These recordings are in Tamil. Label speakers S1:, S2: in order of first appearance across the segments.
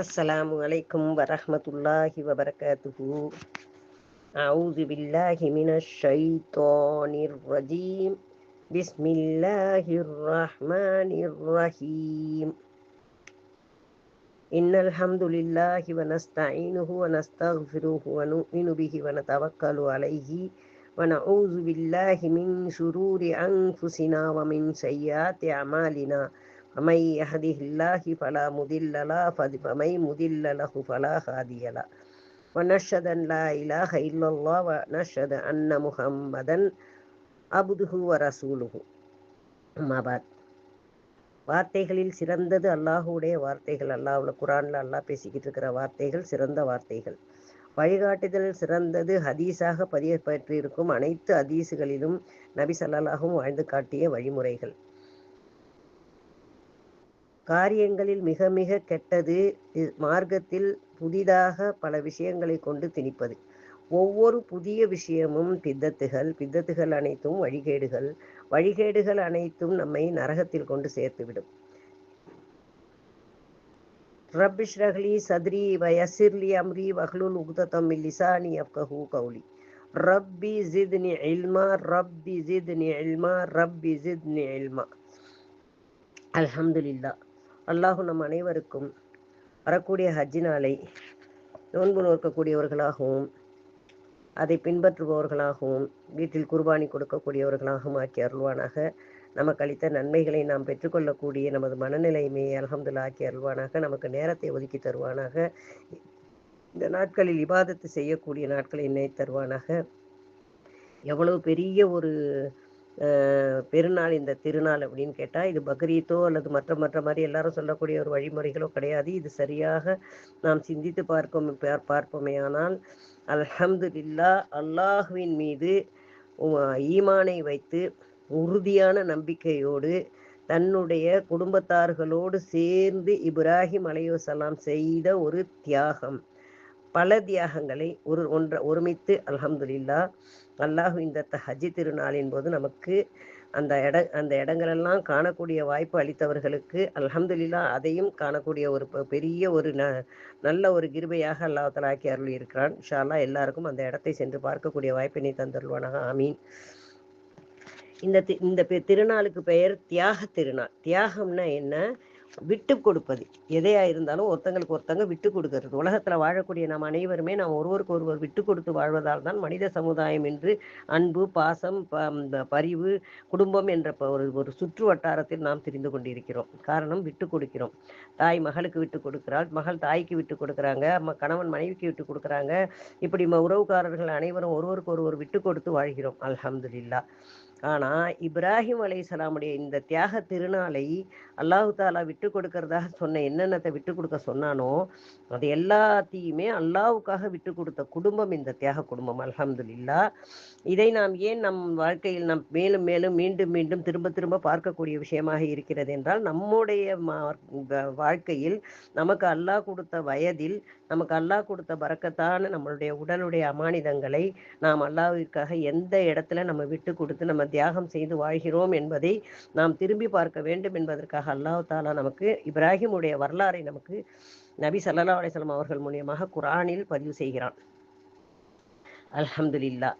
S1: السلام عليكم ورحمة الله وبركاته. أعوذ بالله من الشيطان الرجيم. بسم الله الرحمن الرحيم. إن الحمد لله ونستعينه ونستغفره ونؤمن به ونتوكل عليه ونعوذ بالله من شرور أنفسنا ومن سيئات أعمالنا. ومن يهده الله فلا مضل له ومن مضل له فلا هادي له ونشهد أن لا إله إلا الله ونشهد أن محمدا عبده ورسوله أما بعد வார்த்தைகளில் சிறந்தது அல்லாஹுடைய வார்த்தைகள் அல்லாஹ்வுல குரான்ல அல்லாஹ் பேசிக்கிட்டு இருக்கிற வார்த்தைகள் சிறந்த வார்த்தைகள் வழிகாட்டுதல் சிறந்தது ஹதீஸாக பதியப்பட்டிருக்கும் அனைத்து ஹதீஸுகளிலும் நபி ஸல்லல்லாஹும் வாழ்ந்து காட்டிய வழிமுறைகள் காரியங்களில் மிக மிக கெட்டது மார்க்கத்தில் புதிதாக பல விஷயங்களை கொண்டு திணிப்பது. ஒவ்வொரு புதிய விஷயமும் பித்தத்துகள் பித்தத்துகள் அனைத்தும் வழிகேடுகள் வழிகேடுகள் அனைத்தும் நம்மை நரகத்தில் கொண்டு சேர்த்துவிடும். ரப்பிஷ்ரஹ்லி சத்ரி வயசிர்லி அம்ரி வஹ்லுல் உக்தத்தம் லிசானி யஃப்கஹு கௌலி. ரப்பி ஜித்னி இல்மா ரப்பி ஜித்னி இல்மா ரப்பி ஜித்னி இல்மா. அல்ஹம்துலில்லா அல்லாஹ் நம் அனைவருக்கும் வரக்கூடிய ஹஜ்ஜி நாளை நோன்பு நோக்கக்கூடியவர்களாகவும் அதை பின்பற்றுபவர்களாகவும் வீட்டில் குர்பானி கொடுக்கக்கூடியவர்களாகவும் ஆக்கி அருள்வானாக. நமக்கு அளித்த நன்மைகளை நாம் பெற்றுக்கொள்ளக்கூடிய நமது மனநிலையுமே அல்ஹம்துல்லா ஆக்கி அருள்வானாக. நமக்கு நேரத்தை ஒதுக்கி தருவானாக. இந்த நாட்களில் இபாதத்து செய்யக்கூடிய நாட்களை எண்ணெய் தருவானாக. எவ்வளவு பெரிய ஒரு பெருநாள் இந்த திருநாள் அப்படின்னு கேட்டால் இது பக்ரீத்தோ அல்லது மற்ற மற்ற மாதிரி எல்லாரும் சொல்லக்கூடிய ஒரு வழிமுறைகளோ கிடையாது. இது சரியாக நாம் சிந்தித்து பார்க்கும் பார்- பார்ப்போமேயானால் அல்ஹம்துலில்லா அல்லாஹ்வின் மீது ஈமானை வைத்து உறுதியான நம்பிக்கையோடு தன்னுடைய குடும்பத்தார்களோடு சேர்ந்து இப்ராஹிம் அலையுசலாம் செய்த ஒரு தியாகம். பல தியாகங்களை ஒரு ஒன்ற ஒருமித்து அல்ஹம்துலில்லா அல்லாஹ் இந்த த- ஹஜ்ஜி திருநாளின் போது நமக்கு அந்த இட அந்த இடங்களெல்லாம் காணக்கூடிய வாய்ப்பு அளித்தவர்களுக்கு அல்ஹம்துலில்லா அதையும் காணக்கூடிய ஒரு பெ- பெரிய ஒரு ந நல்ல ஒரு கிருபையாக அல்லாஹ் ஆக்கி அருள் இருக்கிறான் ஷாலா எல்லாருக்கும் அந்த இடத்தை சென்று பார்க்கக்கூடிய வாய்ப்பினை தந்தருள்வானாக. ஆமீன். இந்த தி- இந்த பெ- திருநாளுக்கு பெயர் தியாக திருநாள். தியாகம்னா என்ன? விட்டு கொடுப்பது. எதையா இருந்தாலும் ஒருத்தங்களுக்கு ஒருத்தங்க விட்டு கொடுக்கறது. உலகத்துல வாழக்கூடிய நாம் அனைவருமே நாம் ஒருவருக்கு ஒருவர் விட்டு கொடுத்து வாழ்வதால் தான் மனித சமுதாயம் என்று அன்பு பாசம் ப- பரிவு குடும்பம் என்ற ஒரு ஒரு சுற்று வட்டாரத்தில் நாம் தெரிந்து கொண்டிருக்கிறோம். காரணம் விட்டு கொடுக்கிறோம். தாய் மகளுக்கு விட்டு கொடுக்கிறாள். மகள் தாய்க்கு விட்டு கொடுக்குறாங்க. கணவன் மனைவிக்கு விட்டு கொடுக்குறாங்க. இப்படி உறவுக்காரர்கள் அனைவரும் ஒருவருக்கு ஒருவர் விட்டு கொடுத்து வாழ்கிறோம். அல்ஹம்துலில்லா. ஆனால் இப்ராஹிம் அலைஹிஸ்ஸலாமுடைய இந்த தியாக திருநாளை அல்லாஹு தாலா விட்டு கொடுக்கறதாக சொன்ன என்னென்னத்தை விட்டு கொடுக்க சொன்னானோ அது எல்லாத்தையுமே அல்லாவுக்காக விட்டு கொடுத்த குடும்பம் இந்த தியாக குடும்பம். அலமதுல்லா இதை நாம் ஏன் நம் வாழ்க்கையில் நம் மேலும் மேலும் மீண்டும் மீண்டும் திரும்ப திரும்ப பார்க்கக்கூடிய விஷயமாக இருக்கிறது என்றால் நம்முடைய வாழ்க்கையில் நமக்கு அல்லாஹ் கொடுத்த வயதில் நமக்கு அல்லாஹ் கொடுத்த பறக்கத்தான நம்மளுடைய உடலுடைய அமானிதங்களை நாம் அல்லாவிற்காக எந்த இடத்துல நம்ம விட்டு கொடுத்து நம்ம தியாகம் செய்து வாழ்கிறோம் என்பதை நாம் திரும்பி பார்க்க வேண்டும் என்பதற்காக அல்லாஹ் தாலா நமக்கு இப்ராஹிமுடைய வரலாறை நமக்கு நபி சல்லா அலிஸ்லாம் அவர்கள் மூலியமாக குரானில் பதிவு செய்கிறான். அல்ஹம்துலில்லா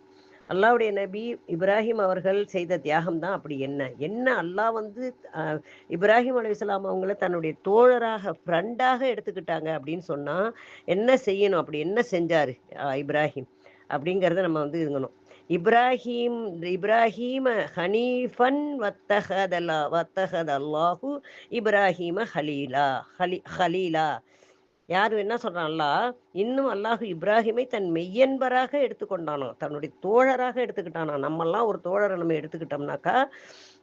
S1: அல்லாவுடைய நபி இப்ராஹிம் அவர்கள் செய்த தியாகம் தான் அப்படி என்ன? என்ன அல்லாஹ் வந்து இப்ராஹிம் அலுவலாம் அவங்கள தன்னுடைய தோழராக ஃப்ரெண்டாக எடுத்துக்கிட்டாங்க அப்படின்னு சொன்னால் என்ன செய்யணும்? அப்படி என்ன செஞ்சாரு இப்ராஹிம்? அப்படிங்கிறத நம்ம வந்து இதுங்கணும். இப்ராஹிம் இப்ராஹீம ஹனீஃபன் வத்தஹதல்லா வத்தஹத் அல்லாஹு இப்ராஹிம ஹலீலா ஹலி ஹலீலா. யார் என்ன சொல்றான்ல இன்னும் அல்லாஹ் இப்ராஹிமை தன் மெய்யன்பராக எடுத்துக்கொண்டானோ தன்னுடைய தோழராக எடுத்துக்கிட்டானா நம்மெல்லாம் ஒரு தோழரை நம்ம எடுத்துக்கிட்டோம்னாக்கா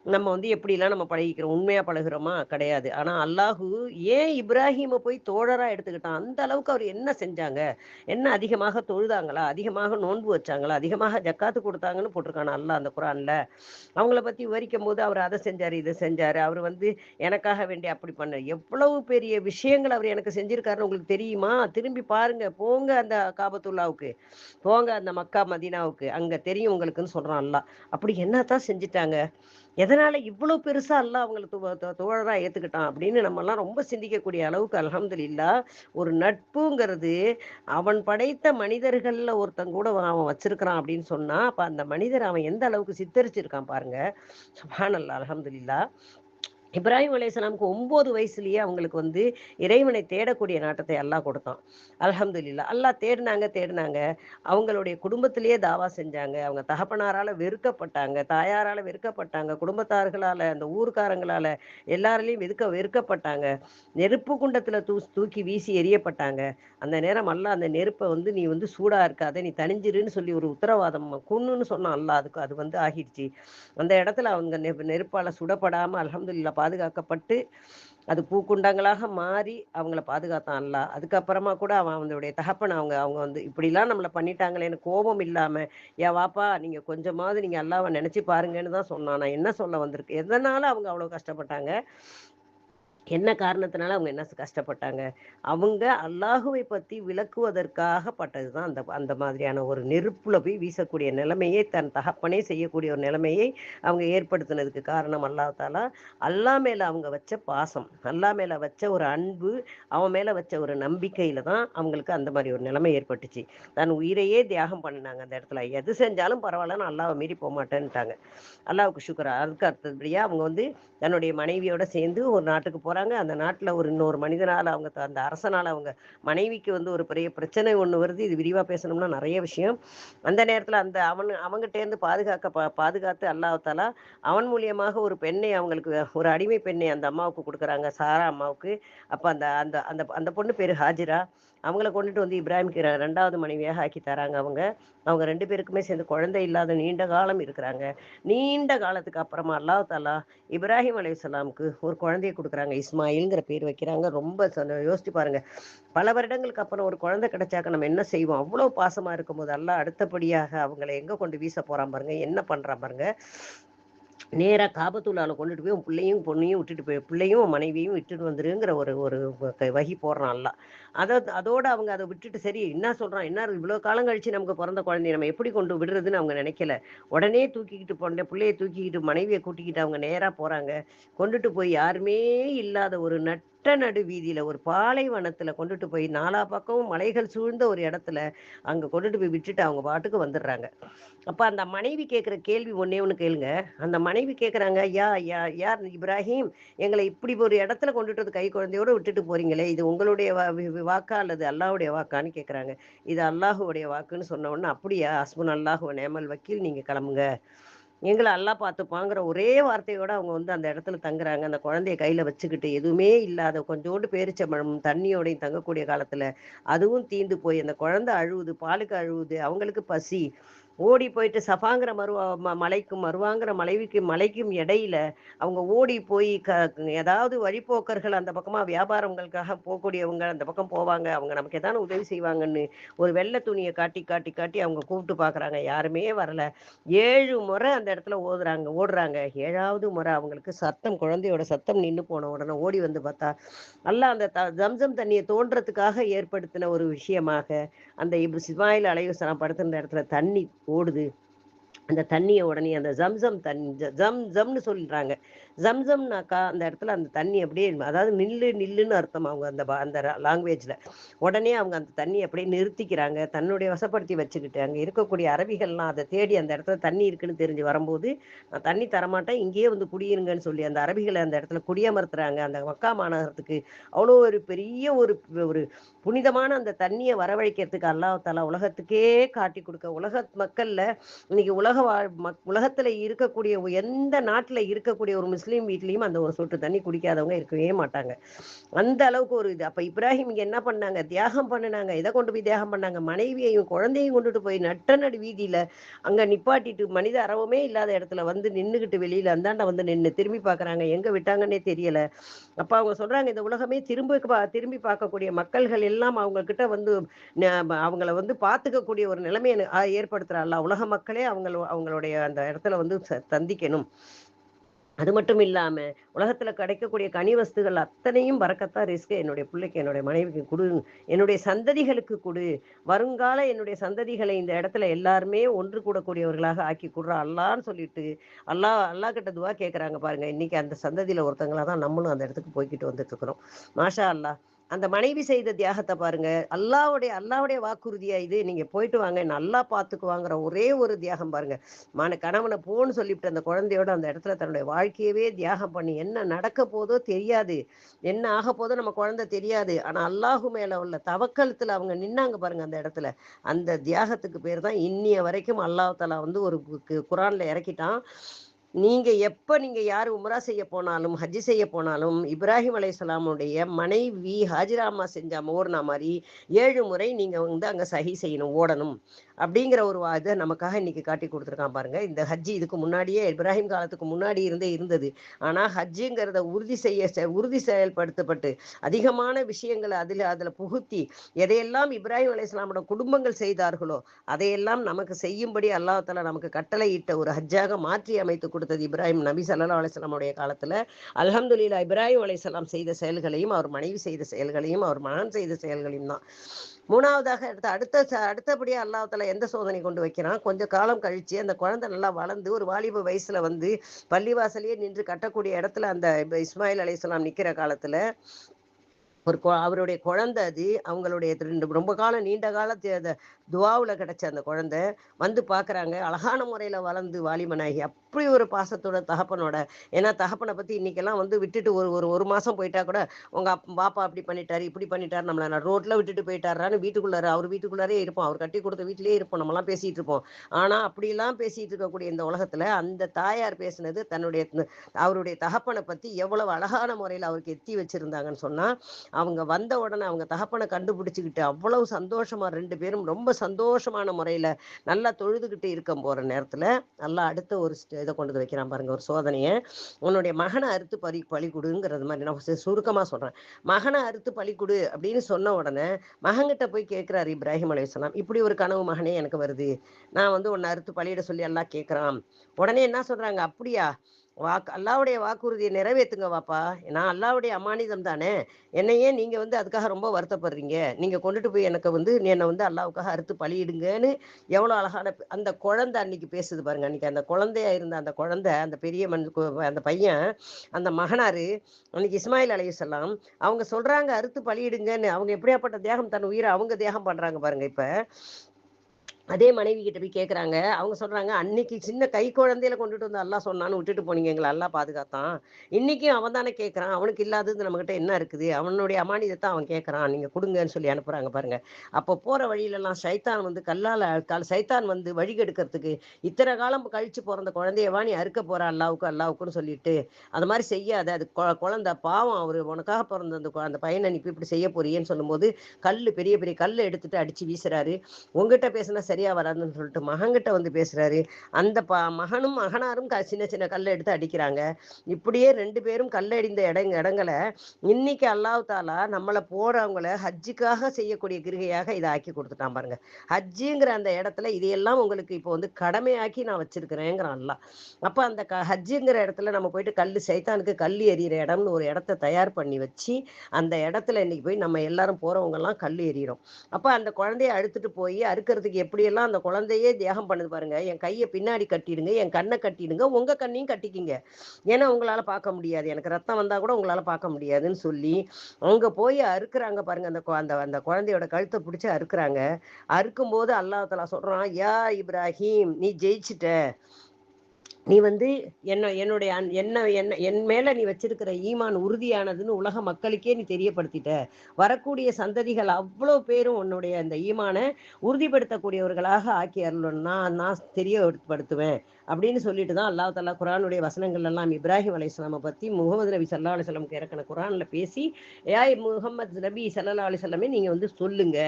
S1: நம்ம வந்து எப்படிலாம் நம்ம பழகிக்கிறோம்? உண்மையா பழகுறோமா? கிடையாது. ஆனா அல்லாஹு ஏன் இப்ராஹிமை போய் தோழரா எடுத்துக்கிட்டான்? அந்த அளவுக்கு அவர் என்ன செஞ்சாங்க? என்ன அதிகமாக தொழுதாங்களா? அதிகமாக நோன்பு வச்சாங்களா? அதிகமாக ஜக்காத்து கொடுத்தாங்கன்னு போட்டிருக்கான அல்லாஹ் அந்த குரான்ல. அவங்கள பத்தி விவரிக்கும் போது அவர் அதை செஞ்சாரு இதை செஞ்சாரு. அவர் வந்து எனக்காக வேண்டி அப்படி பண்ண. எவ்வளவு பெரிய விஷயங்கள் அவர் எனக்கு செஞ்சிருக்காருன்னு உங்களுக்கு தெரியுமா? திரும்பி பாருங்க. போங்க அந்த காபத்துல்லாவுக்கு. போங்க அந்த மக்கா மதீனாவுக்கு. அங்க தெரியும் உங்களுக்குன்னு சொல்றான் அல்லாஹ். அப்படி என்னத்தான் செஞ்சிட்டாங்க? எதனால இவ்வளோ பெருசா அல்ல அவங்களை தோழராக ஏத்துக்கிட்டான் அப்படின்னு நம்ம எல்லாம் ரொம்ப சிந்திக்கக்கூடிய அளவுக்கு அல்ஹம்துலில்லா ஒரு நட்புங்கிறது அவன் படைத்த மனிதர்கள்ல ஒருத்தன் கூட அவன் வச்சிருக்கிறான் அப்படின்னு சொன்னா அப்ப அந்த மனிதர் அவன் எந்த அளவுக்கு சித்தரிச்சிருக்கான் பாருங்க. சுபானல்லா அல்ஹம்துலில்லா. இப்ராஹிம் அலையாமுக்கு ஒன்பது வயசுலயே அவங்களுக்கு வந்து இறைவனை தேடக்கூடிய நாட்டத்தை அல்லாஹ் கொடுத்தான். அல்ஹம்துலில்லா. அல்லாஹ் தேடினாங்க தேடினாங்க. அவங்களுடைய குடும்பத்திலேயே தாவா செஞ்சாங்க. அவங்க தகப்பனாரால வெறுக்கப்பட்டாங்க தாயாரால வெறுக்கப்பட்டாங்க குடும்பத்தார்களால அந்த ஊர்க்காரங்களால எல்லாராலையும் வெறுக்க வெறுக்கப்பட்டாங்க. நெருப்பு குண்டத்துல தூ தூக்கி வீசி எரியப்பட்டாங்க அந்த நேரம் அல்ல அந்த நெருப்பை வந்து நீ வந்து சூடா இருக்காத நீ தனிஞ்சிருன்னு சொல்லி ஒரு உத்தரவாதம் குன்னுன்னு சொன்னான் அல்லாஹ். அதுக்கு அது வந்து ஆகிடுச்சு. அந்த இடத்துல அவங்க நெருப்பு நெருப்பால சுடப்படாம அல்ஹம்துலில்லாஹ் பாதுகாக்கப்பட்டு அது பூக்குண்டங்களாக மாறி அவங்கள பாதுகாத்தான் அல்லாஹ் அதுக்கப்புறமா கூட அவன் அவனுடைய தகப்பன் அவங்க அவங்க வந்து இப்படிலாம் நம்மளை பண்ணிட்டாங்களேன்னு கோபம் இல்லாம ஏ வாப்பா நீங்க கொஞ்சமாவது நீங்க அல்லாவை நினைச்சு பாருங்கன்னு தான் சொன்னான். நான் என்ன சொல்ல வந்திருக்கு எதனால அவங்க அவ்வளவு கஷ்டப்பட்டாங்க? என்ன காரணத்தினால அவங்க என்ன கஷ்டப்பட்டாங்க? அவங்க அல்லாஹுவை பத்தி விளக்குவதற்காக பட்டதுதான் அந்த அந்த மாதிரியான ஒரு நெருப்புல போய் வீசக்கூடிய நிலைமையை தன் தகப்பனே செய்யக்கூடிய ஒரு நிலைமையை அவங்க ஏற்படுத்தினதுக்கு காரணம் அல்லாஹ் அல்லா அல்லாஹ் மேல அவங்க வச்ச பாசம் அல்லாஹ் மேல வச்ச ஒரு அன்பு அவன் மேல வச்ச ஒரு நம்பிக்கையில தான் அவங்களுக்கு அந்த மாதிரி ஒரு நிலைமை ஏற்பட்டுச்சு. தன் உயிரையே தியாகம் பண்ணினாங்க அந்த இடத்துல. எது செஞ்சாலும் பரவாயில்ல நான் அல்லாவை மீறி போக மாட்டேன்ட்டாங்க அல்லாவுக்கு சுக்கரா அதுக்கு அடுத்தபடியாக அவங்க வந்து தன்னுடைய மனைவியோட சேர்ந்து ஒரு நாட்டுக்கு போகிறாங்க அந்த நாட்டில் ஒரு இன்னொரு மனிதனால் அவங்க அந்த அரசனால் அவங்க மனைவிக்கு வந்து ஒரு பெரிய பிரச்சனை ஒன்று வருது. இது விரிவாக பேசணும்னா நிறைய விஷயம். அந்த நேரத்தில் அந்த அவன் அவங்ககிட்டேருந்து பாதுகாக்க பா- பாதுகாத்து அல்லாஹாலா அவன் மூலியமாக ஒரு பெண்ணை அவங்களுக்கு ஒரு அடிமை பெண்ணை அந்த அம்மாவுக்கு கொடுக்குறாங்க. சாரா அம்மாவுக்கு. அப்போ அந்த அந்த அந்த அந்த பொண்ணு பேர் ஹாஜிரா. அவங்கள கொண்டுட்டு வந்து இப்ராஹிம்க்கு ரெண்டாவது மனைவியாக ஆக்கி தராங்க அவங்க. அவங்க ரெண்டு பேருக்குமே சேர்ந்து குழந்தை இல்லாத நீண்ட காலம் இருக்கிறாங்க. நீண்ட காலத்துக்கு அப்புறமா அல்லா தாலா இப்ராஹிம் அலைஹிஸ்ஸலாமுக்கு ஒரு குழந்தைய கொடுக்குறாங்க. இஸ்மாயில்ங்கிற பேர் வைக்கிறாங்க. ரொம்ப சொன்ன- யோசிச்சு பாருங்க. பல வருடங்களுக்கு அப்புறம் ஒரு குழந்தை கிடைச்சாக்க நம்ம என்ன செய்வோம்? அவ்வளவு பாசமா இருக்கும்போது அல்லா அடுத்தபடியாக அவங்களை எங்க கொண்டு வீச போறான் பாருங்க? என்ன பண்றான் பாருங்க? நேராக காபத்துள்ளால கொண்டுட்டு போய் உன் பிள்ளையும் பொண்ணையும் விட்டுட்டு போய் பிள்ளையும் மனைவியும் விட்டுட்டு வந்துருங்கிற ஒரு ஒரு வ- வகி போடுறான் அல்லாஹ் அதை அதோட அவங்க அதை விட்டுட்டு சரி என்ன சொல்றான்? என்ன இவ்வளோ காலம் கழிச்சு நமக்கு பிறந்த குழந்தைய நம்ம எப்படி கொண்டு விடுறதுன்னு அவங்க நினைக்கல. உடனே தூக்கிக்கிட்டு போன பிள்ளைய தூக்கிக்கிட்டு மனைவியை கூட்டிக்கிட்டு அவங்க நேராக போறாங்க. கொண்டுட்டு போய் யாருமே இல்லாத ஒரு நட் நட்ட நடு வீதியில ஒரு பாலைவனத்துல கொண்டுட்டு போய் நாலா பக்கமும் மலைகள் சூழ்ந்த ஒரு இடத்துல அங்க கொண்டுட்டு போய் விட்டுட்டு அவங்க பாட்டுக்கு வந்துடுறாங்க. அப்போ அந்த மனைவி கேட்குற கேள்வி ஒன்றே ஒன்று கேளுங்க. அந்த மனைவி கேட்குறாங்க யா யா யார் இப்ராஹிம்? எங்களை இப்படி ஒரு இடத்துல கொண்டுட்டு வந்து கை குழந்தையோட விட்டுட்டு போறீங்களே. இது உங்களுடைய வா- வாக்கா அல்லது அல்லாஹ்வுடைய வாக்கான்னு கேட்குறாங்க இது அல்லாஹுடைய வாக்குன்னு சொன்ன உடனே அப்படியா அஸ்முன் அல்லாஹு நேமல் வக்கீல் நீங்க கிளம்புங்க. எங்களை அல்லா பார்த்துப்பாங்கிற ஒரே வார்த்தையோட அவங்க வந்து அந்த இடத்துல தங்குறாங்க. அந்த குழந்தைய கையில வச்சுக்கிட்டு எதுவுமே இல்லாத கொஞ்சோண்டு பேரிச்சம்பழம் தண்ணியோடையும் தங்கக்கூடிய காலத்துல அதுவும் தீந்து போய் அந்த குழந்தை அழுவுது பாலுக்கு அழுவுது அவங்களுக்கு பசி ஓடி போயிட்டு சஃபாங்கிற மருவா ம- மலைக்கும் மருவாங்கிற மலைவிக்கு மலைக்கும் இடையில அவங்க ஓடி போய் க ஏதாவது வழிப்போக்கர்கள் அந்த பக்கமாக வியாபாரங்களுக்காக போகக்கூடியவங்க அந்த பக்கம் போவாங்க. அவங்க நமக்கு எதான உதவி செய்வாங்கன்னு ஒரு வெள்ளை துணியை காட்டி காட்டி காட்டி அவங்க கூப்பிட்டு பார்க்குறாங்க யாருமே வரல. ஏழு முறை அந்த இடத்துல ஓதுறாங்க ஓடுறாங்க. ஏழாவது முறை அவங்களுக்கு சத்தம் குழந்தையோட சத்தம் நின்று போன உடனே ஓடி வந்து பார்த்தா நல்லா அந்த த- ஜம்சம் தண்ணியை தோன்றதுக்காக ஏற்படுத்தின ஒரு விஷயமாக அந்த இப் சிவாயில் அலையுஸ்லாம் படுத்திருந்த இடத்துல தண்ணி ஓடுது. அந்த தண்ணியை உடனே அந்த ஜம்சம் தண்ணி ஜம் ஜம்னு சொல்றாங்க. ஜம்சம்னாக்கா அந்த இடத்துல அந்த தண்ணி அப்படியே அதாவது நில்லு நில்லுன்னு அர்த்தம் அவங்க அந்த அந்த லாங்குவேஜில் உடனே அவங்க அந்த தண்ணி அப்படியே நிறுத்திக்கிறாங்க. தன்னுடைய வசப்படுத்தி வச்சுக்கிட்டு அங்கே இருக்கக்கூடிய அரபிகள்லாம் அதை தேடி அந்த இடத்துல தண்ணி இருக்குன்னு தெரிஞ்சு வரும்போது நான் தண்ணி தரமாட்டேன் இங்கேயே வந்து குடியிருங்கன்னு சொல்லி அந்த அரபிகளை அந்த இடத்துல குடியமர்த்துறாங்க. அந்த மக்கா மாநகரத்துக்கு அவ்வளோ ஒரு பெரிய ஒரு ஒரு புனிதமான அந்த தண்ணியை வரவழைக்கிறதுக்கு அல்லாஹ் உலகத்துக்கே காட்டி கொடுக்க உலக மக்கள்ல இன்னைக்கு உலக வாழ் மக்- உலகத்துல இருக்கக்கூடிய எந்த நாட்டுல இருக்கக்கூடிய ஒரு முஸ்லீம் வீட்லயும் அந்த ஒரு சொட்டு தண்ணி குடிக்காதவங்க இருக்கவே மாட்டாங்க. அந்த அளவுக்கு ஒரு இது. அப்போ இப்ராஹிம் இங்கே என்ன பண்ணாங்க? தியாகம் பண்ணினாங்க. இதை கொண்டு போய் தியாகம் பண்ணாங்க? மனைவியையும் குழந்தையும் கொண்டுட்டு போய் நட்ட நடு அங்கே நிப்பாட்டிட்டு மனித அறவுமே இல்லாத இடத்துல வந்து நின்றுக்கிட்டு வெளியில அந்தாண்ட வந்து நின்று திரும்பி பார்க்குறாங்க எங்கே விட்டாங்கன்னே தெரியல. அப்போ அவங்க சொல்றாங்க இந்த உலகமே திரும்ப பா- திரும்பி பார்க்கக்கூடிய மக்கள்கள் எல்லாம் அவங்க கிட்ட வந்து அவங்கள வந்து பார்த்துக்கக்கூடிய ஒரு நிலைமையை ஏற்படுத்துகிறாள் உலக மக்களே அவங்க அவங்களுடைய அந்த இடத்துல வந்து ச- சந்திக்கணும். அது மட்டும் இல்லாமல் உலகத்துல கிடைக்கக்கூடிய கனி வஸ்துகள் அத்தனையும் பறக்கத்தான் ரிஸ்க்கு என்னுடைய பிள்ளைக்கு என்னுடைய மனைவிக்கு கொடு. என்னுடைய சந்ததிகளுக்கு கொடு. வருங்கால என்னுடைய சந்ததிகளை இந்த இடத்துல எல்லாருமே ஒன்று கூடக்கூடியவர்களாக ஆக்கி கொடுறா. அல்லான்னு சொல்லிட்டு அல்லா அல்லா கிட்ட துவா கேட்குறாங்க பாருங்க. இன்னைக்கு அந்த சந்ததியில ஒருத்தங்களாக தான் நம்மளும் அந்த இடத்துக்கு போய்கிட்டு வந்துட்டு இருக்கிறோம். மாஷா அல்லா அந்த மனைவி செய்த தியாகத்தை பாருங்க. அல்லாவுடைய அல்லாவுடைய வாக்குறுதியா இது. நீங்க போயிட்டு வாங்க. நல்லா பார்த்துக்குவாங்கிற ஒரே ஒரு தியாகம் பாருங்க. மன கணவனை போன்னு சொல்லிவிட்டு அந்த குழந்தையோட அந்த இடத்துல தன்னுடைய வாழ்க்கையவே தியாகம் பண்ணி என்ன நடக்க போதோ தெரியாது. என்ன ஆக போதோ நம்ம குழந்தை தெரியாது. ஆனா அல்லாஹு மேல உள்ள தவக்கலத்துல அவங்க நின்னாங்க பாருங்க அந்த இடத்துல. அந்த தியாகத்துக்கு பேர் தான் இன்னிய வரைக்கும் அல்லாஹ் தலா வந்து ஒரு கு- குரான்ல இறக்கிட்டான். நீங்க எப்ப நீங்க யார் உம்ரா செய்ய போனாலும் ஹஜ்ஜி செய்ய போனாலும் இப்ராஹிம் அலைஹிஸ்ஸலாமுடைய மனைவி ஹாஜிராமா செஞ்ச மோர்னா மாதிரி ஏழு முறை நீங்க வந்து அங்க சஹி செய்யணும் ஓடணும். அப்படிங்கிற ஒரு வா- இதை நமக்காக இன்னைக்கு காட்டி கொடுத்துருக்கான் பாருங்க. இந்த ஹஜ்ஜி இதுக்கு முன்னாடியே இப்ராஹிம் காலத்துக்கு முன்னாடி இருந்தே இருந்தது. ஆனா ஹஜ்ஜுங்கிறத உறுதி செய்ய செ- உறுதி செயல்படுத்தப்பட்டு அதிகமான விஷயங்களை அதில் அதுல புகுத்தி எதையெல்லாம் இப்ராஹிம் அலைஹிஸ்ஸலாமோட குடும்பங்கள் செய்தார்களோ அதையெல்லாம் நமக்கு செய்யும்படி அல்லாஹ் நமக்கு கட்டளையிட்ட ஒரு ஹஜ்ஜாக மாற்றி அமைத்து கொடுத்தது இப்ராஹிம் நபி சல்லா அலிஸ்லாமுடைய காலத்தில். காலத்துல இப்ராஹிம் அலைஹிஸ்ஸலாம் செய்த செயல்களையும் அவர் மனைவி செய்த செயல்களையும் அவர் மகன் செய்த செயல்களையும் தான். மூணாவதாக அடுத்த அடுத்த ச- அடுத்தபடியா எந்த சோதனை கொண்டு வைக்கிறான்? கொஞ்சம் காலம் கழிச்சு அந்த குழந்தை நல்லா வளர்ந்து ஒரு வாலிப வயசுல வந்து பள்ளிவாசலையே நின்று கட்டக்கூடிய இடத்துல அந்த இஸ்மாயில் அலையாம் நிற்கிற காலத்துல ஒரு கொ- அவருடைய குழந்தை அது அவங்களுடைய ரெண்டு ரொம்ப காலம் நீண்ட காலத்து துவாவில் கிடச்ச அந்த குழந்தை வந்து பார்க்குறாங்க அழகான முறையில் வளர்ந்து வாலிமனாகி அப்படி ஒரு பாசத்தோட தகப்பனோட. ஏன்னா தகப்பனை பற்றி இன்னைக்கெல்லாம் வந்து விட்டுட்டு ஒரு ஒரு ஒரு மாதம் போயிட்டா கூட உங்கள் அப்~ பாப்பா அப்படி பண்ணிட்டாரு இப்படி பண்ணிட்டாரு நம்மளை நான் ரோட்டில் விட்டுட்டு போயிட்டாரான்னு வீட்டுக்குள்ளார அவர் வீட்டுக்குள்ளாரே இருப்போம். அவர் கட்டி கொடுத்த வீட்டிலேயே இருப்போம். நம்மலாம் பேசிகிட்டு இருப்போம். ஆனால் அப்படிலாம் பேசிகிட்டு இருக்கக்கூடிய இந்த உலகத்தில் அந்த தாயார் பேசினது தன்னுடைய அவருடைய தகப்பனை பற்றி எவ்வளவு அழகான முறையில் அவருக்கு எத்தி வச்சுருந்தாங்கன்னு சொன்னால் அவங்க வந்த உடனே அவங்க தகப்பனை கண்டுபிடிச்சிக்கிட்டு அவ்வளவு சந்தோஷமாக ரெண்டு பேரும் ரொம்ப சந்தோஷமான முறையில் நல்லா தொழுதுகிட்டு இருக்க போகிற நேரத்தில் நல்லா அடுத்த ஒரு ஸ்ட- இதை கொண்டு வந்து வைக்கிறான் பாருங்க ஒரு சோதனையை. உன்னுடைய மகனை அறுத்து பறி பழி கொடுங்கிறது மாதிரி நான் சுருக்கமாக சொல்கிறேன் மகனை அறுத்து பழி கொடு அப்படின்னு சொன்ன உடனே மகன்கிட்ட போய் கேட்குறாரு இப்ராஹிம் அலைஹிஸ்ஸலாம் இப்படி ஒரு கனவு மகனே எனக்கு வருது. நான் வந்து உன்னை அறுத்து பழியிட சொல்லி எல்லாம் கேட்குறான். உடனே என்ன சொல்றாங்க? அப்படியா வாக்கு அல்லாவுடைய வாக்குறுதியை நிறைவேற்றுங்க வாப்பா. நான் அல்லாவுடைய அமானிதம் தானே. என்னையே நீங்கள் வந்து அதுக்காக ரொம்ப வருத்தப்படுறீங்க. நீங்கள் கொண்டுட்டு போய் எனக்கு வந்து என்னை வந்து அல்லாவுக்காக அறுத்து பழியிடுங்கன்னு எவ்வளோ அழகான அந்த குழந்தை அன்னைக்கு பேசுது பாருங்க. அன்னைக்கு அந்த குழந்தையா இருந்த அந்த குழந்தை அந்த பெரிய மண் அந்த பையன் அந்த மகனாரு அன்னைக்கு இஸ்மாயில் அலையுசல்லாம் அவங்க சொல்கிறாங்க அறுத்து பழியிடுங்கன்னு. அவங்க எப்படியாப்பட்ட தேகம் தன் உயிரை அவங்க தேகம் பண்ணுறாங்க பாருங்க இப்போ. அதே மனைவி கிட்ட போய் கேட்குறாங்க அவங்க சொல்றாங்க அன்னைக்கு சின்ன கை குழந்தையில கொண்டுட்டு வந்து எல்லாம் சொன்னான்னு விட்டுட்டு போனீங்க. எங்களை எல்லாம் பாதுகாத்தான். இன்னைக்கும் அவன் தானே கேட்கறான் அவனுக்கு இல்லாதது நம்மகிட்ட என்ன இருக்குது? அவனுடைய அமானிதத்தை அவன் கேட்கறான் நீங்க கொடுங்கன்னு சொல்லி அனுப்புறாங்க பாருங்க. அப்போ போற வழியில எல்லாம் சைத்தான் வந்து கல்லால கால் சைத்தான் வந்து வழிகெடுக்கிறதுக்கு இத்தனை காலம் கழிச்சு பிறந்த குழந்தையவா நீ அறுக்க போற அல்லாவுக்கு அல்லாவுக்குன்னு சொல்லிட்டு அது மாதிரி செய்யாத அது கொ- குழந்தை பாவம். அவர் உனக்காக பிறந்த அந்த அந்த பையனை நீ இப்படி செய்ய போறியேன்னு சொல்லும்போது கல் பெரிய பெரிய கல்லை எடுத்துட்டு அடிச்சு வீசுறாரு. உங்ககிட்ட பேசினா சரியா வராதுன்னு சொல்லிட்டு மகன்கிட்ட வந்து பேசுறாரு. அந்த ப மகனும் மகனாரும் க- சின்ன சின்ன கல்லை எடுத்து அடிக்கிறாங்க. இப்படியே ரெண்டு பேரும் கல்லடிந்த இடங்க இடங்களை இன்னைக்கு அல்லாஹ் தாலா நம்மளை போறவங்கள ஹஜ்ஜுக்காக செய்யக்கூடிய கிருகையாக இதை ஆக்கி கொடுத்துட்டான் பாருங்க. ஹஜ்ஜுங்கிற அந்த இடத்துல இதையெல்லாம் உங்களுக்கு இப்போ வந்து கடமையாக்கி நான் வச்சிருக்கிறேங்கிறான் அல்லாஹ். அப்ப அந்த க ஹஜ்ஜுங்கிற இடத்துல நம்ம போயிட்டு கல் சைத்தானுக்கு கல் எறிகிற இடம்னு ஒரு இடத்த தயார் பண்ணி வச்சு அந்த இடத்துல இன்னைக்கு போய் நம்ம எல்லாரும் போறவங்க எல்லாம் கல் எறிகிறோம் அப்ப அந்த குழந்தைய அழுத்துட்டு போய் அறுக்கிறதுக்கு எப்படி எப்படியெல்லாம் அந்த குழந்தையே தியாகம் பண்ணுது பாருங்க. என் கையை பின்னாடி கட்டிடுங்க என் கண்ணை கட்டிடுங்க உங்க கண்ணையும் கட்டிக்கிங்க. ஏன்னா உங்களால பார்க்க முடியாது. எனக்கு ரத்தம் வந்தா கூட உங்களால பார்க்க முடியாதுன்னு சொல்லி அவங்க போய் அறுக்குறாங்க பாருங்க. அந்த அந்த அந்த குழந்தையோட கழுத்தை பிடிச்சி அறுக்குறாங்க. அறுக்கும்போது அல்லாஹ் தஆலா சொல்றான் யா இப்ராஹிம் நீ ஜெயிச்சிட்ட. நீ வந்து என்ன என்னுடைய என்ன என்ன என் மேல நீ வச்சிருக்கிற ஈமான் உறுதியானதுன்னு உலக மக்களுக்கே நீ தெரியப்படுத்திட்ட. வரக்கூடிய சந்ததிகள் அவ்வளோ பேரும் உன்னுடைய அந்த ஈமானை உறுதிப்படுத்தக்கூடியவர்களாக ஆக்கி அருளணும். நான் நான் தெரியப்படுத்துவேன். அப்படின்னு சொல்லிட்டு தான் அல்லா தஆலா குரானுடைய வசனங்கள் எல்லாம் இப்ராஹிம் அலிசலமை பற்றி முகமது நபி சல்லா அலி சொல்லம் இறக்கின குரானில் பேசி ஏய் முகமது நபி சல்லா அலி சொல்லமே நீங்கள் வந்து சொல்லுங்க.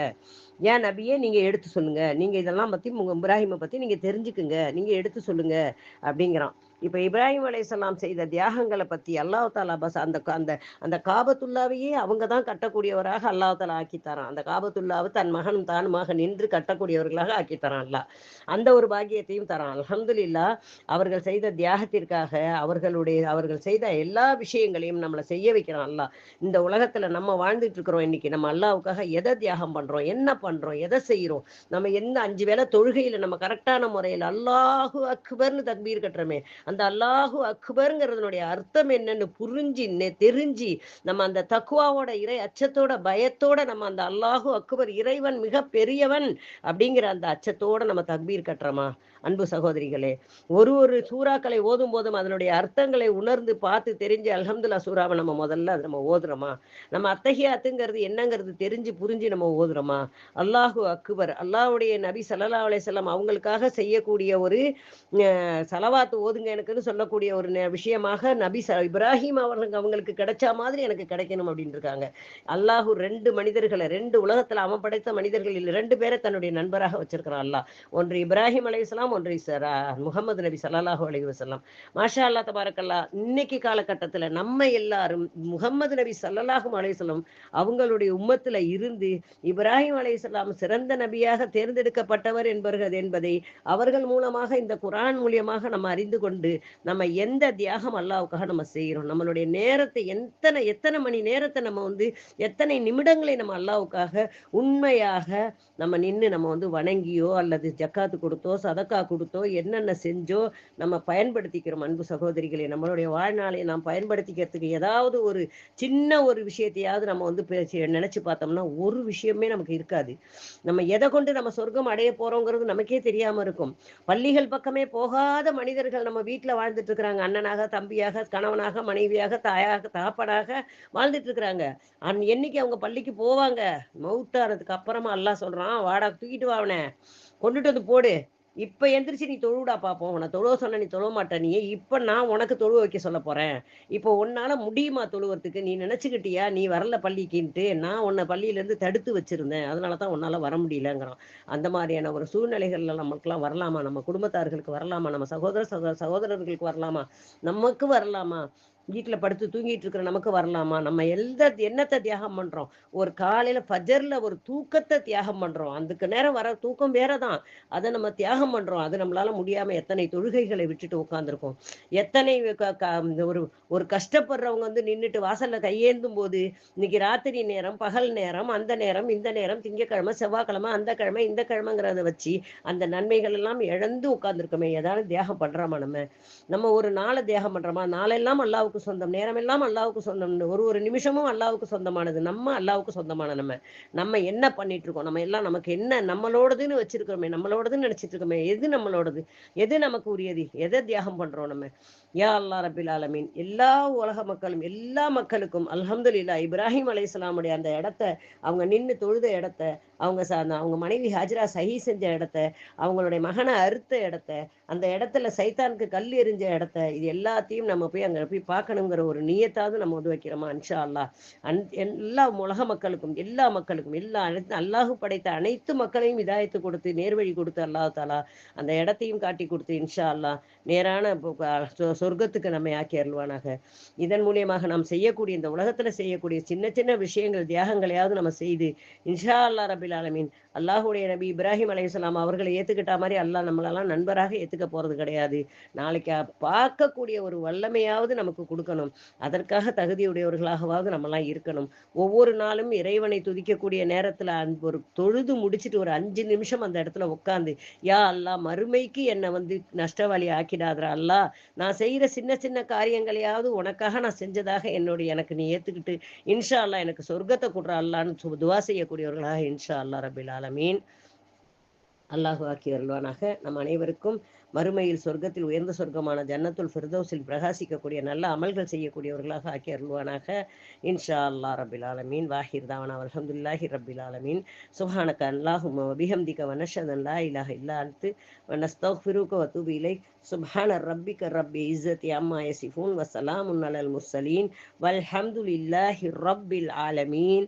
S1: ஏன் நபியே நீங்கள் எடுத்து சொல்லுங்கள் நீங்கள் இதெல்லாம் பற்றி உங்கள் இப்ராஹிமை பற்றி நீங்கள் தெரிஞ்சுக்குங்க. நீங்கள் எடுத்து சொல்லுங்க. அப்படிங்கிறான். இப்ப இப்ராஹிம் அலைசலாம் செய்த தியாகங்களை பத்தி அல்லாஹ் தாலா பஸ் அந்த அந்த அந்த காபத்துல்லாவையே அவங்க தான் கட்டக்கூடியவராக அல்லாஹ் தாலா ஆக்கித்தரான் அந்த காபத்துல்லாவை தன் மகனும் தானுமாக நின்று கட்டக்கூடியவர்களாக ஆக்கித்தரான் அல்லா அந்த ஒரு பாக்கியத்தையும் தரான். அலமதுல்லா அவர்கள் செய்த தியாகத்திற்காக அவர்களுடைய அவர்கள் செய்த எல்லா விஷயங்களையும் நம்மளை செய்ய வைக்கிறான் அல்லா இந்த உலகத்துல நம்ம வாழ்ந்துட்டு இருக்கிறோம் இன்னைக்கு. நம்ம அல்லாவுக்காக எதை தியாகம் பண்றோம்? என்ன பண்றோம்? எதை செய்யறோம் நம்ம எந்த அஞ்சு வேலை தொழுகையில நம்ம கரெக்டான முறையில் அல்லாஹு அக்பர்னு தக்பீர் கட்டுறோமே அந்த அல்லாஹு அக்பருங்கிறதுனுடைய அர்த்தம் என்னன்னு புரிஞ்சு தெரிஞ்சு நம்ம அந்த தக்குவாவோட இறை அச்சத்தோட பயத்தோட நம்ம அந்த அல்லாஹு அக்பர் இறைவன் மிக பெரியவன் அப்படிங்கிற அந்த அச்சத்தோட நம்ம தக்பீர் கட்டுறோமா? அன்பு சகோதரிகளே ஒரு ஒரு சூறாக்களை ஓதும் போதும் அதனுடைய அர்த்தங்களை உணர்ந்து பார்த்து தெரிஞ்சு அலமதுல்லா சூறாவை நம்ம முதல்ல அதை நம்ம ஓதுறோமா? நம்ம அத்தகையாத்துங்கிறது என்னங்கிறது தெரிஞ்சு புரிஞ்சு நம்ம ஓதுறோமா? அல்லாஹு அக்பர் அல்லாஹுடைய நபி சல்லா அலையம் அவங்களுக்காக செய்யக்கூடிய ஒரு சலவாத்து ஓதுங்க எனக்குன்னு சொல்லக்கூடிய ஒரு விஷயமாக நபி ச இப்ராஹிம் அவர்களுக்கு அவங்களுக்கு கிடைச்சா மாதிரி எனக்கு கிடைக்கணும் அப்படின்னு இருக்காங்க. அல்லாஹூ ரெண்டு மனிதர்களை ரெண்டு உலகத்துல அவன் படைத்த மனிதர்களில் ரெண்டு பேரை தன்னுடைய நண்பராக வச்சிருக்கிறான் அல்லாஹ். ஒன்று இப்ராஹிம் அலி இஸ்லாம் ஒன்று முகமது நபி சல்லாஹூ அலி வசலாம் மாஷா அல்லா தபாரக்கல்லா இன்னைக்கு காலகட்டத்துல நம்ம எல்லாரும் முகமது நபி சல்லாஹூ அலையம் அவங்களுடைய உம்மத்துல இருந்து இப்ராஹிம் அலி சிறந்த நபியாக தேர்ந்தெடுக்கப்பட்டவர் என்பர்கள் என்பதை அவர்கள் மூலமாக இந்த குரான் மூலியமாக நம்ம அறிந்து கொண்டு நம்ம எந்த தியாகம் அல்லாவுக்காக நம்ம செய்கிறோம்? நம்மளுடைய நேரத்தை எத்தனை எத்தனை மணி நேரத்தை நம்ம வந்து எத்தனை நிமிடங்களை நம்ம அல்லாவுக்காக உண்மையாக நம்ம நின்று நம்ம வந்து வணங்கியோ அல்லது ஜக்காத்து கொடுத்தோ சதக்கா கொடுத்தோ என்னென்ன செஞ்சோ நம்ம பயன்படுத்திக்கிறோம் அன்பு சகோதரிகளை. நம்மளுடைய வாழ்நாளை நாம் பயன்படுத்திக்கிறதுக்கு ஏதாவது ஒரு சின்ன ஒரு விஷயத்தையாவது நம்ம வந்து நினைச்சு பார்த்தோம்னா ஒரு விஷயமே நமக்கு இருக்காது. நம்ம எதை கொண்டு நம்ம சொர்க்கம் அடைய போறோங்கிறது நமக்கே தெரியாம இருக்கும். பள்ளிகள் பக்கமே போகாத மனிதர்கள் நம்ம வீட்டுல வாழ்ந்துட்டு இருக்கிறாங்க அண்ணனாக தம்பியாக கணவனாக மனைவியாக தாயாக தாப்பனாக வாழ்ந்துட்டு இருக்கிறாங்க அன் என்னைக்கு அவங்க பள்ளிக்கு போவாங்க? மவுத்தானதுக்கு அப்புறமா எல்லாம் சொல்றான் வாடா தூக்கிட்டு வாவனே கொண்டுட்டு வந்து போடு. இப்ப எந்திரிச்சு நீ தொழுடா பாப்போம். உன தொழுவ சொன்ன நீ தொழுவ மாட்ட. நீ இப்ப நான் உனக்கு தொழுவ வைக்க சொல்ல போறேன். இப்போ உன்னால முடியுமா தொழுவத்துக்கு நீ நினைச்சுக்கிட்டியா? நீ வரல பள்ளிக்குன்ட்டு நான் உன்னை பள்ளியில இருந்து தடுத்து வச்சிருந்தேன். அதனாலதான் உன்னால வர முடியலங்கிறான். அந்த மாதிரியான ஒரு சூழ்நிலைகள்ல நமக்குலாம் வரலாமா? நம்ம குடும்பத்தார்களுக்கு வரலாமா? நம்ம சகோதர சகோதரர்களுக்கு வரலாமா? நமக்கு வரலாமா? வீட்டில் படுத்து தூங்கிட்டு இருக்கிற நமக்கு வரலாமா? நம்ம எந்த என்னத்தை தியாகம் பண்றோம்? ஒரு காலையில பஜர்ல ஒரு தூக்கத்தை தியாகம் பண்றோம். அதுக்கு நேரம் வர தூக்கம் வேறதான். அதை நம்ம தியாகம் பண்றோம். அது நம்மளால முடியாம எத்தனை தொழுகைகளை விட்டுட்டு உட்காந்துருக்கோம் எத்தனை ஒரு ஒரு கஷ்டப்படுறவங்க வந்து நின்றுட்டு வாசல்ல கையேந்தும் போது இன்னைக்கு ராத்திரி நேரம் பகல் நேரம் அந்த நேரம் இந்த நேரம் திங்கக்கிழமை செவ்வாய்க்கிழமை அந்த கிழமை இந்த கிழமைங்கிறத வச்சு அந்த நன்மைகள் எல்லாம் இழந்து உட்காந்துருக்கோமே ஏதாவது தியாகம் பண்றோமா நம்ம? நம்ம ஒரு நாளை தியாகம் பண்றோமா? நாளெல்லாம் அல்லாவுக்கு அல்லாவுக்கு சொந்தம். நேரமெல்லாம் அல்லாவுக்கு சொந்தம். ஒரு ஒரு நிமிஷமும் அல்லாவுக்கு சொந்தமானது. நம்ம அல்லாவுக்கு சொந்தமான நம்ம. நம்ம என்ன பண்ணிட்டு இருக்கோம் நம்ம எல்லாம் நமக்கு என்ன நம்மளோடதுன்னு வச்சிருக்கிறோமே நம்மளோடதுன்னு நினைச்சிட்டு இருக்கோமே எது நம்மளோடது? எது நமக்கு உரியது? எதை தியாகம் பண்றோம் நம்ம? யா அல்லா ரபில் ஆலமீன். எல்லா உலக மக்களும் எல்லா மக்களுக்கும் அலமதுல்லா இப்ராஹிம் அலையாமுடைய அந்த இடத்த அவங்க நின்று தொழுத இடத்த அவங்க அவங்க மனைவி ஹாஜரா சஹி செஞ்ச இடத்த அவங்களுடைய மகனை அறுத்த இடத்த அந்த இடத்துல சைத்தானுக்கு கல் எறிஞ்ச இடத்த இது எல்லாத்தையும் நம்ம போய் அங்கே போய் பார்க்கணுங்கிற ஒரு நீயத்தாவது நம்ம வந்து வைக்கிறோமா? அன்ஷா அல்லா அன் எல்லா உலக மக்களுக்கும் எல்லா மக்களுக்கும் எல்லா அனைத்து அல்லாஹு படைத்த அனைத்து மக்களையும் இதாயத்து கொடுத்து நேர்வழி கொடுத்து அல்லாஹ் தாலா அந்த இடத்தையும் காட்டி கொடுத்து இன்ஷா அல்லா நேரான சொர்க்கத்துக்கு நம்மை ஆக்கி அருள்வானாக. இதன் மூலியமாக நாம் செய்யக்கூடிய இந்த உலகத்துல செய்யக்கூடிய சின்ன சின்ன விஷயங்கள் தியாகங்களையாவது நம்ம செய்து இன்ஷா அல்லா ரபில் ஆலமீன் அல்லாஹுடைய நபி இப்ராஹிம் அலையாம் அவர்களை ஏத்துக்கிட்ட மாதிரி அல்லாஹ் நம்மளெல்லாம் நண்பராக ஏத்துக்க போறது கிடையாது. நாளைக்கு பார்க்கக்கூடிய ஒரு வல்லமையாவது நமக்கு கொடுக்கணும். அதற்காக தகுதியுடையவர்களாகவாவது நம்மலாம் இருக்கணும். ஒவ்வொரு நாளும் இறைவனை துதிக்கக்கூடிய நேரத்துல ஒரு தொழுது முடிச்சுட்டு ஒரு அஞ்சு நிமிஷம் அந்த இடத்துல உட்காந்து யா அல்லா மறுமைக்கு என்னை வந்து நஷ்டவாளி ஆக்கிடாதரா அல்லா நான் செய்யற சின்ன சின்ன காரியங்களையாவது உனக்காக நான் செஞ்சதாக என்னுடைய எனக்கு நீ ஏத்துக்கிட்டு இன்ஷா அல்லா எனக்கு சொர்க்கத்தை கொடுற அல்லான்னு துவா செய்யக்கூடியவர்களாக இன்ஷா அல்லா ரபிலால ஆலமீன் அல்லாஹு ஆக்கி வருவானாக நம் அனைவருக்கும் மறுமையில் சொர்க்கத்தில் உயர்ந்த சொர்க்கமான ஜன்னத்துல் ஃபிர்தோஸில் பிரகாசிக்கக்கூடிய நல்ல அமல்கள் செய்யக்கூடியவர்களாக ஆக்கி அருள்வானாக. இன்ஷா அல்லா ரபில் ஆலமீன். வாஹிர் தாவனா. அலமதுல்லாஹி ரபில் ஆலமீன். சுஹானக்க அல்லாஹும் வபிஹம்திக வனஷத் அல்லா இலாஹ இல்லா அன்த்து வனஸ்தஃபிருக வத்துபு இலை சுப்ஹான ரப்பிக ரப்பி இஸ்ஸத்தி அம்மா யசிஃபூன். வசலாம் அலல் முர்சலீன். வல்ஹம்துலில்லாஹி ரப்பில் ஆலமீன்.